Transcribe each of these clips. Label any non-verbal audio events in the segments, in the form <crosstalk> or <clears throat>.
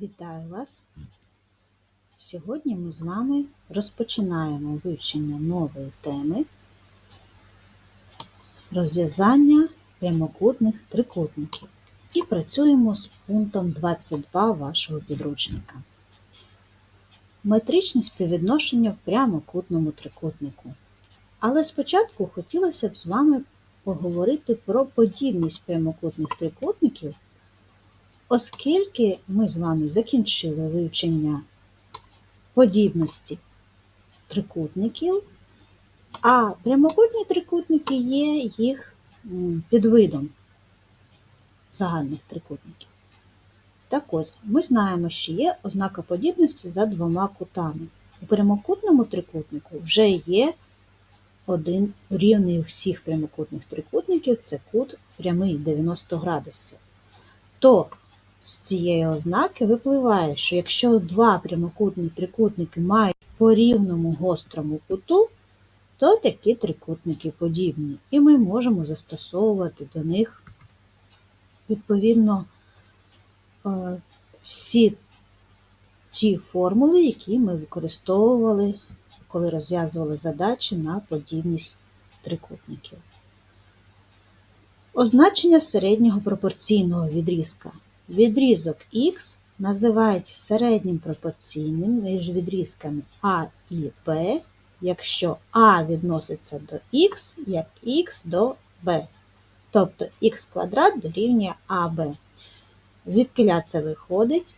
Вітаю вас! Сьогодні ми з вами розпочинаємо вивчення нової теми розв'язання прямокутних трикутників і працюємо з пунктом 22 вашого підручника. Метричне співвідношення в прямокутному трикутнику. Але спочатку хотілося б з вами поговорити про подібність прямокутних трикутників Оскільки ми з вами закінчили вивчення подібності трикутників, а прямокутні трикутники є їх підвидом загальних трикутників. Так ось, ми знаємо, що є ознака подібності за двома кутами. У прямокутному трикутнику вже є один рівний всіх прямокутних трикутників це кут прямий 90 градусів. То з цієї ознаки випливає, що якщо два прямокутні трикутники мають по рівному гострому куту, то такі трикутники подібні. І ми можемо застосовувати до них, відповідно, е, всі ті формули, які ми використовували, коли розв'язували задачі на подібність трикутників. Означення середнього пропорційного відрізка. Відрізок Х називають середнім пропорційним між відрізками А і Б, якщо А відноситься до Х, як Х до Б. Тобто х квадрат дорівнює АБ. Звідки це виходить?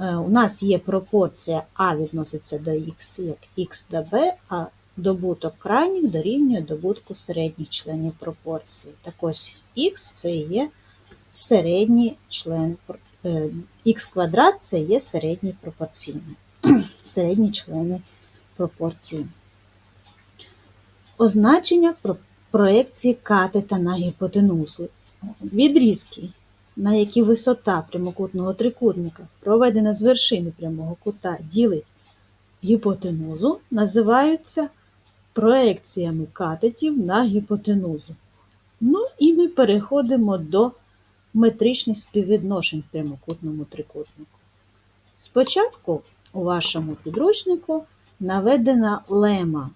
Е, у нас є пропорція А відноситься до Х, як Х до Б, а добуток крайніх дорівнює добутку середніх членів пропорції. Так ось Х це є середній член х е, квадрат це є середній пропорційний, <clears throat> середні члени пропорції. Означення проекції катета на гіпотенузу. Відрізки, на які висота прямокутного трикутника, проведена з вершини прямого кута, ділить гіпотенузу, називаються проекціями катетів на гіпотенузу. Ну і ми переходимо до метричних співвідношень в прямокутному трикутнику. Спочатку у вашому підручнику наведена лема,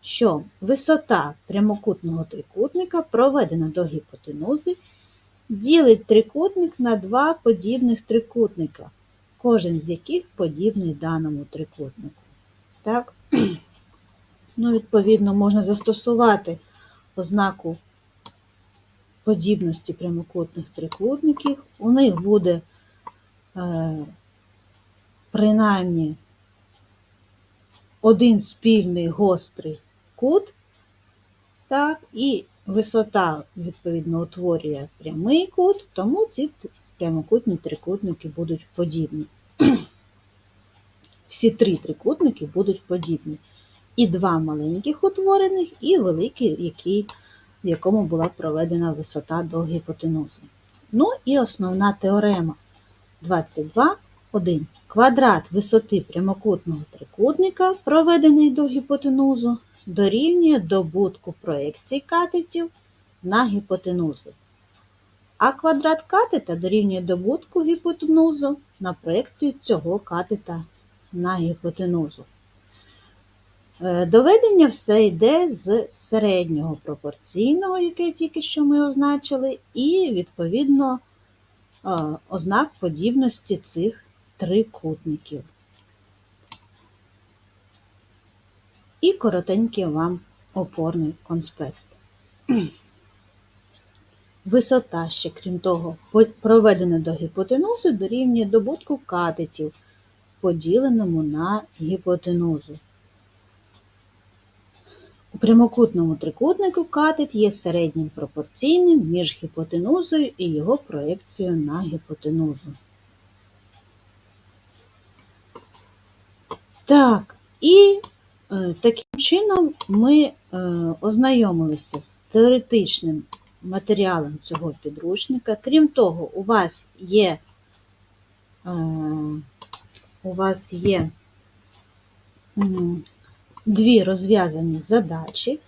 що висота прямокутного трикутника проведена до гіпотенузи, ділить трикутник на два подібних трикутника, кожен з яких подібний даному трикутнику. Так? <clears throat> Ну, Відповідно, можна застосувати ознаку подібності прямокутних трикутників, у них буде е, принаймні один спільний гострий кут, так, і висота, відповідно, утворює прямий кут, тому ці прямокутні трикутники будуть подібні. <clears throat> Всі три трикутники будуть подібні. І два маленьких утворених, і великий, який в якому була проведена висота до гіпотенузи. Ну і основна теорема 22. 1. Квадрат висоти прямокутного трикутника, проведений до гіпотенузу, дорівнює добутку проекцій катетів на гіпотенузи. А квадрат катета дорівнює добутку гіпотенузу на проекцію цього катета на гіпотенузу. Е, доведення все йде з середнього пропорційного, яке тільки що ми означили, і, відповідно, е, ознак подібності цих трикутників. І коротенький вам опорний конспект. Висота ще, крім того, проведена до гіпотенузи дорівнює добутку катетів, поділеному на гіпотенузу. У прямокутному трикутнику катет є середнім пропорційним між гіпотенузою і його проекцією на гіпотенузу. Так, і е, таким чином ми е, ознайомилися з теоретичним матеріалом цього підручника. Крім того, у вас є е, у вас є дві розв'язані задачі.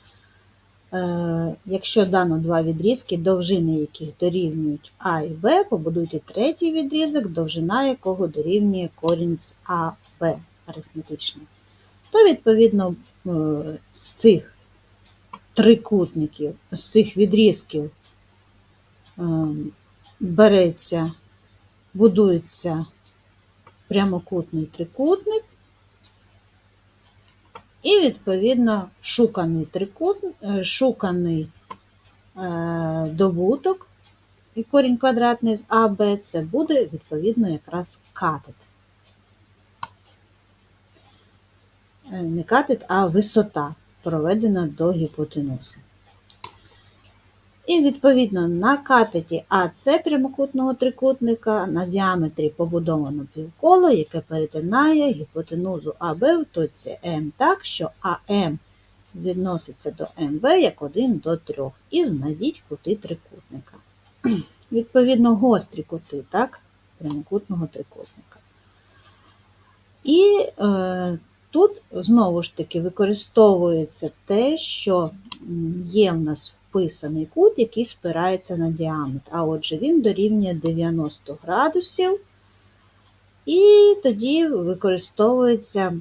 Е, Якщо дано два відрізки, довжини яких дорівнюють А і Б, побудуйте третій відрізок, довжина якого дорівнює корінь з А, Б арифметичний. То, відповідно, е, з цих трикутників, з цих відрізків е, береться, будується прямокутний трикутник, і, відповідно, шуканий трикут, шуканий е, добуток і корінь квадратний з А, Б, це буде, відповідно, якраз катет. Е, Не катет, а висота, проведена до гіпотенузи. І, відповідно, на катеті АС прямокутного трикутника на діаметрі побудовано півколо, яке перетинає гіпотенузу АБ в точці М так, що АМ відноситься до МБ як 1 до 3. І знайдіть кути трикутника. <clears throat> Відповідно, гострі кути так, прямокутного трикутника. І е, тут знову ж таки використовується те, що є в нас вписаний кут, який спирається на діаметр. А отже, він дорівнює 90 градусів, і тоді використовується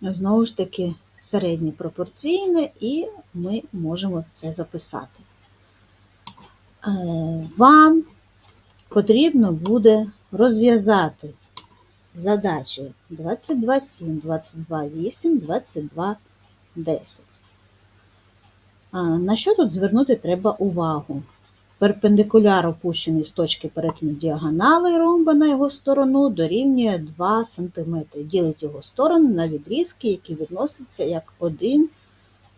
знову ж таки середнє пропорційне, і ми можемо це записати. Е, вам потрібно буде розв'язати задачі 22,7, 22,8, 22,10. На що тут звернути треба увагу? Перпендикуляр опущений з точки перетину діагонали ромба на його сторону дорівнює 2 см. Ділить його сторону на відрізки, які відносяться як 1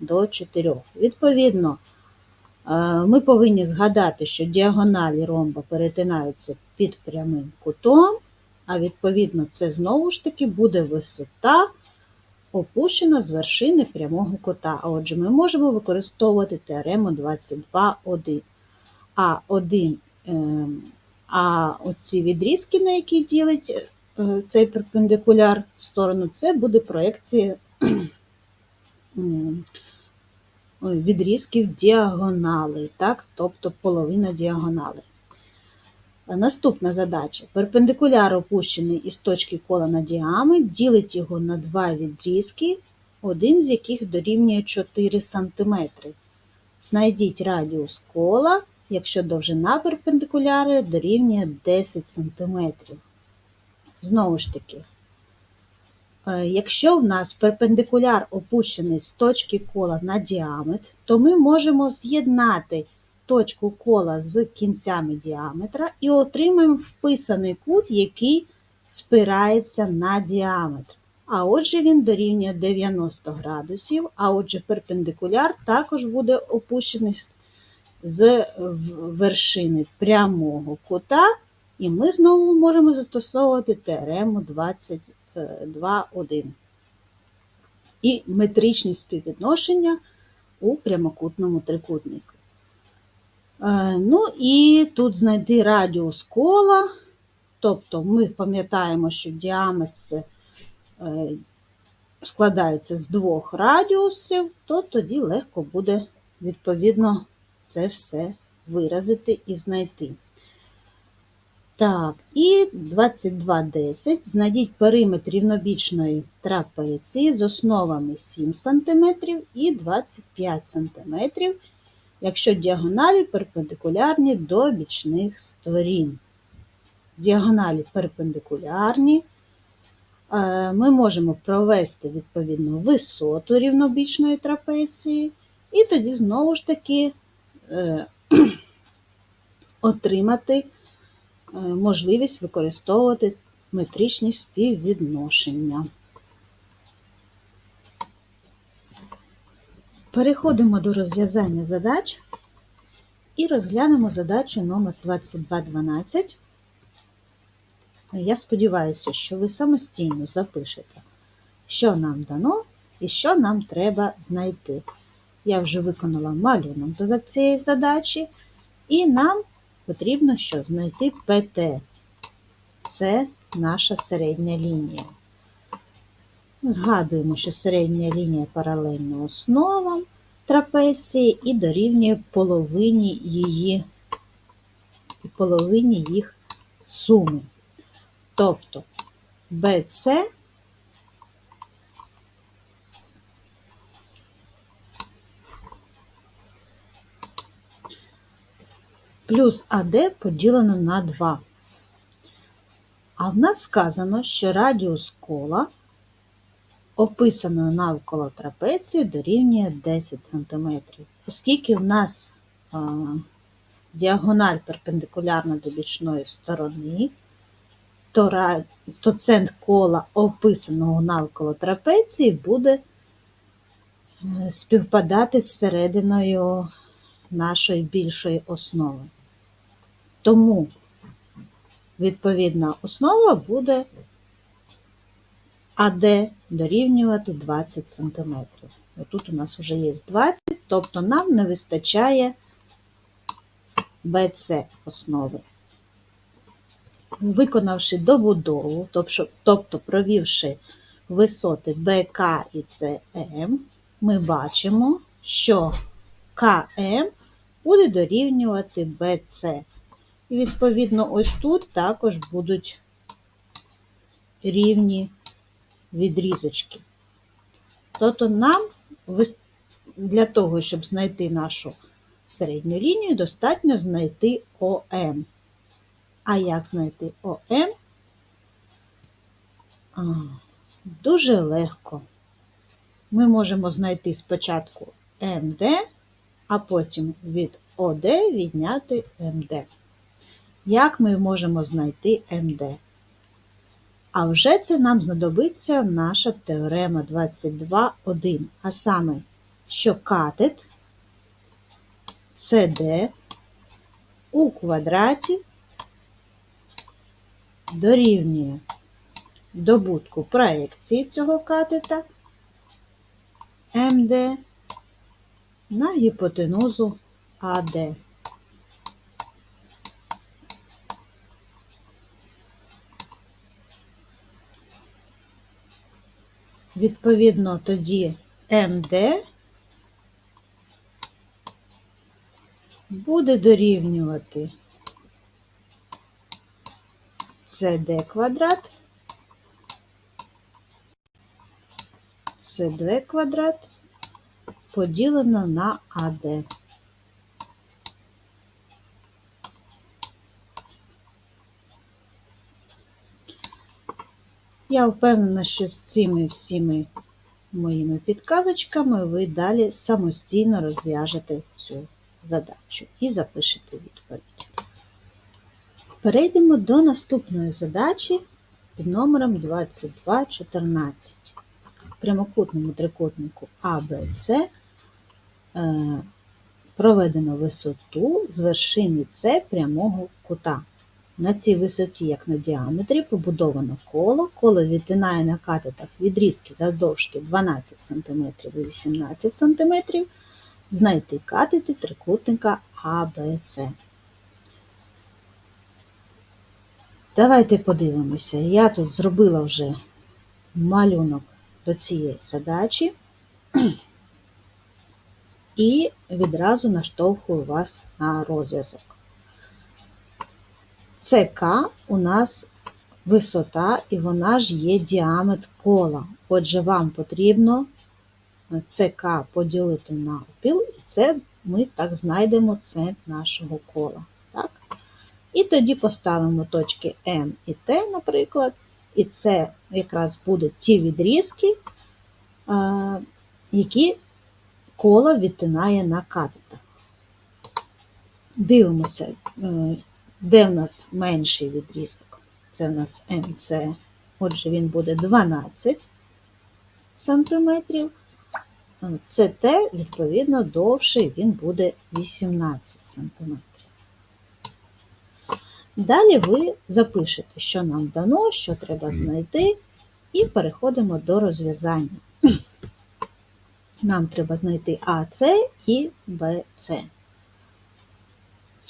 до 4. Відповідно, ми повинні згадати, що діагоналі ромба перетинаються під прямим кутом, а відповідно, це знову ж таки буде висота опущена з вершини прямого кота. А отже, ми можемо використовувати теорему 22,1. А 1, ем, а оці відрізки, на які ділить е, цей перпендикуляр в сторону, це буде проекція відрізків діагонали, так? тобто половина діагонали. Наступна задача. Перпендикуляр опущений із точки кола на діаметр, ділить його на два відрізки, один з яких дорівнює 4 см. Знайдіть радіус кола, якщо довжина перпендикуляри дорівнює 10 см. Знову ж таки, е, якщо в нас перпендикуляр опущений з точки кола на діаметр, то ми можемо з'єднати точку кола з кінцями діаметра і отримаємо вписаний кут, який спирається на діаметр. А отже, він дорівнює 90 градусів, а отже, перпендикуляр також буде опущений з вершини прямого кута, і ми знову можемо застосовувати теорему 22,1. І метричні співвідношення у прямокутному трикутнику. Е, ну і тут знайти радіус кола, тобто ми пам'ятаємо, що діаметр е, складається з двох радіусів, то тоді легко буде, відповідно, це все виразити і знайти. Так, і 22,10. Знайдіть периметр рівнобічної трапеції з основами 7 см і 25 см якщо діагоналі перпендикулярні до бічних сторін. Діагоналі перпендикулярні, е, ми можемо провести відповідно висоту рівнобічної трапеції, і тоді знову ж таки е, <clears throat> отримати е, можливість використовувати метричні співвідношення. Переходимо до розв'язання задач і розглянемо задачу номер 2212. Я сподіваюся, що ви самостійно запишете, що нам дано і що нам треба знайти. Я вже виконала малюнок до цієї задачі, і нам потрібно що знайти ПТ. Це наша середня лінія. Згадуємо, що середня лінія паралельна основам, трапеції і дорівнює половині її половині їх суми. Тобто BC плюс АД поділено на 2. А в нас сказано, що радіус кола, описаного навколо трапецію, дорівнює 10 см. Оскільки в нас діагональ перпендикулярна до бічної сторони, то центр кола, описаного навколо трапеції, буде е, співпадати з серединою нашої більшої основи. Тому відповідна основа буде АД дорівнювати 20 см. Отут у нас вже є 20, тобто нам не вистачає BC основи. Виконавши добудову, тобто, тобто провівши висоти БК і СМ, ми бачимо, що КМ буде дорівнювати BC. І відповідно ось тут також будуть рівні відрізочки. Тобто нам для того, щоб знайти нашу середню лінію, достатньо знайти ОМ. А як знайти ОМ? Дуже легко. Ми можемо знайти спочатку МД, а потім від ОД відняти МД. Як ми можемо знайти МД? А вже це нам знадобиться наша теорема 22.1, а саме, що катет CD у квадраті дорівнює добутку проекції цього катета МД на гіпотенузу АД. Відповідно, тоді МД буде дорівнювати CD квадрат, CD квадрат поділено на АД. Я впевнена, що з цими всіми моїми підказочками ви далі самостійно розв'яжете цю задачу і запишете відповідь. Перейдемо до наступної задачі під номером 2214. В прямокутному трикутнику ABC е, проведено висоту з вершини С прямого кута. На цій висоті, як на діаметрі, побудовано коло. Коло відтинає на катетах відрізки завдовжки 12 см і 18 см. Знайти катети трикутника ABC. Давайте подивимося. Я тут зробила вже малюнок до цієї задачі і відразу наштовхую вас на розв'язок. ЦК у нас висота, і вона ж є діаметр кола. Отже, вам потрібно ЦК поділити на опіл, і це ми так знайдемо центр нашого кола. Так? І тоді поставимо точки М і Т, наприклад, і це якраз будуть ті відрізки, які коло відтинає на катетах. Дивимося, де в нас менший відрізок? Це в нас МЦ, отже, він буде 12 сантиметрів. ЦТ, відповідно, довший він буде 18 сантиметрів. Далі ви запишете, що нам дано, що треба знайти, і переходимо до розв'язання. <clears throat> Нам треба знайти АС і БС.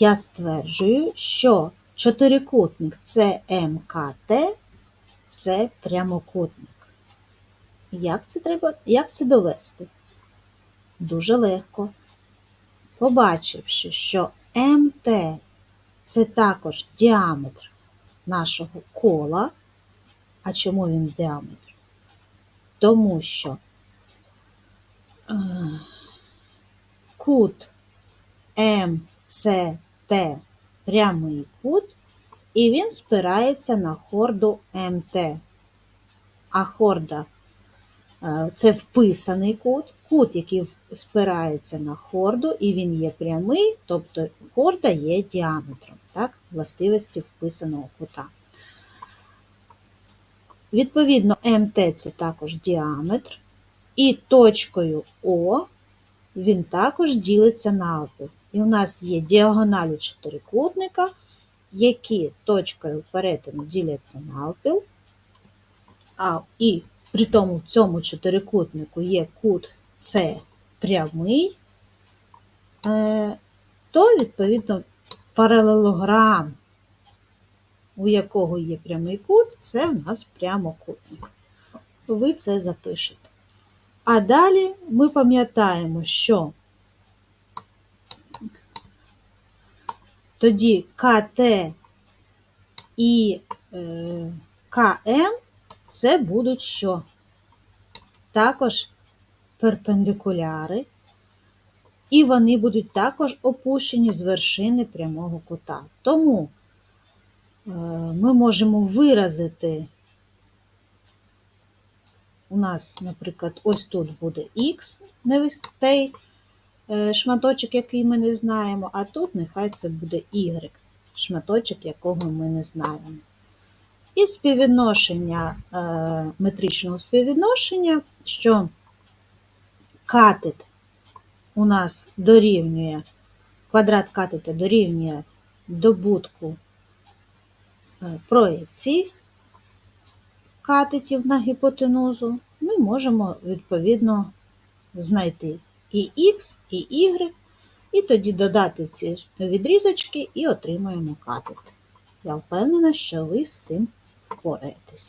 Я стверджую, що чотирикутник CMKT – це прямокутник. Як це треба, як це довести? Дуже легко. Побачивши, що МТ це також діаметр нашого кола. А чому він діаметр? Тому що е, кут МЦТ прямий кут, і він спирається на хорду МТ. А хорда е, це вписаний кут, кут, який спирається на хорду, і він є прямий, тобто хорда є діаметром, так, властивості вписаного кута. Відповідно, МТ це також діаметр, і точкою О він також ділиться навпіл. І у нас є діагоналі чотирикутника, які точкою перетину діляться навпіл, а і при тому в цьому чотирикутнику є кут С прямий, е, то, відповідно, паралелограм, у якого є прямий кут, це в нас прямокутник. Ви це запишете. А далі ми пам'ятаємо, що тоді КТ і е, КМ це будуть що? Також перпендикуляри, і вони будуть також опущені з вершини прямого кута. Тому е, ми можемо виразити у нас, наприклад, ось тут буде Х, е, шматочок, який ми не знаємо, а тут нехай це буде Y, шматочок, якого ми не знаємо. І співвідношення, е, метричного співвідношення, що катет у нас дорівнює, квадрат катета дорівнює добутку е, проекцій катетів на гіпотенузу, ми можемо відповідно знайти і Х, і Y, і тоді додати ці відрізочки і отримаємо катет. Я впевнена, що ви з цим впораєтесь.